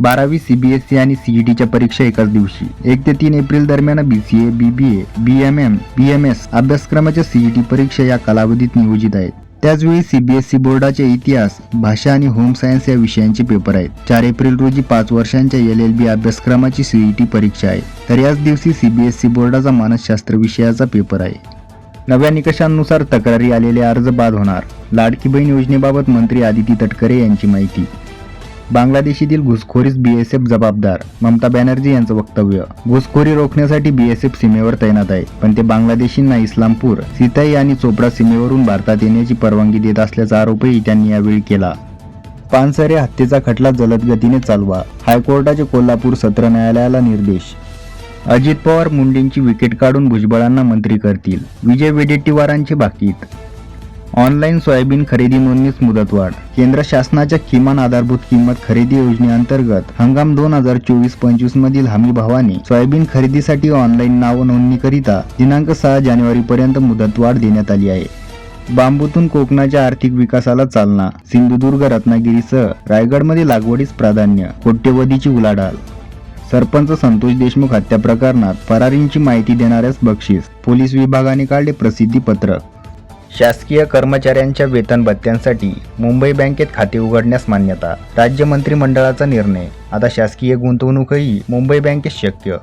बारावी सीबीएसई आणि सीईटीच्या परीक्षा एकाच दिवशी. एक ते तीन एप्रिल दरम्यान बीसीए बीबीए बीएमएम बीएमएस अभ्यासक्रमाच्या सीईटी परीक्षा या कालावधीत नियोजित आहेत. त्याचवेळी सीबीएसई बोर्डाचे इतिहास भाषा आणि होम सायन्स या विषयांचे पेपर आहेत. चार एप्रिल रोजी पाच वर्षांच्या एल एल बी अभ्यासक्रमाची सीईटी परीक्षा आहे. तर याच दिवशी सीबीएसई बोर्डाचा मानसशास्त्र विषयाचा पेपर आहे. नव्या निकषांनुसार तक्रारी आलेले अर्ज बाद होणार. लाडकी बहीण योजनेबाबत मंत्री आदिती तटकरे यांची माहिती. बांगलादेशीतील घुसखोरीस बीएसएफ जबाबदार. ममता बॅनर्जी यांचं वक्तव्य. घुसखोरी रोखण्यासाठी बीएसएफ सीमेवर तैनात आहे. पण ते बांगलादेशींना इस्लामपूर सिताई आणि चोपडा सीमेवरून भारतात येण्याची परवानगी देत असल्याचा आरोपही त्यांनी यावेळी केला. पानसरे हत्येचा खटला जलद गतीने चालवा हायकोर्टाचे कोल्हापूर सत्र न्यायालयाला निर्देश. अजित पवार मुंडेंची विकेट काढून भुजबळांना मंत्री करतील. विजय वेडेट्टीवारांचे बाकीत. ऑनलाईन सोयाबीन खरेदी नोंदणीस मुदतवाढ. केंद्र शासनाच्या किमान आधारभूत किंमत खरेदी योजनेअंतर्गत हंगाम दोन हजार चोवीस पंचवीस मधील हमी भावाने सोयाबीन खरेदीसाठी ऑनलाईन नाव नोंदणीकरिता दिनांक सहा जानेवारी पर्यंत मुदतवाढ देण्यात आली आहे. बांबूतून कोकणाच्या आर्थिक विकासाला चालना सिंधुदुर्ग रत्नागिरीसह रायगडमध्ये लागवडीस प्राधान्य कोट्यवधीची उलाढाल. सरपंच संतोष देशमुख हत्या प्रकरणात फरारींची माहिती देणाऱ्यास बक्षीस पोलीस विभागाने काढले प्रसिद्धी पत्रक. शासकीय कर्मचाऱ्यांच्या वेतन भत्त्यांसाठी मुंबई बँकेत खाते उघडण्यास मान्यता. राज्य मंत्रिमंडळाचा निर्णय. आता शासकीय गुंतवणूकही मुंबई बँकेत शक्य.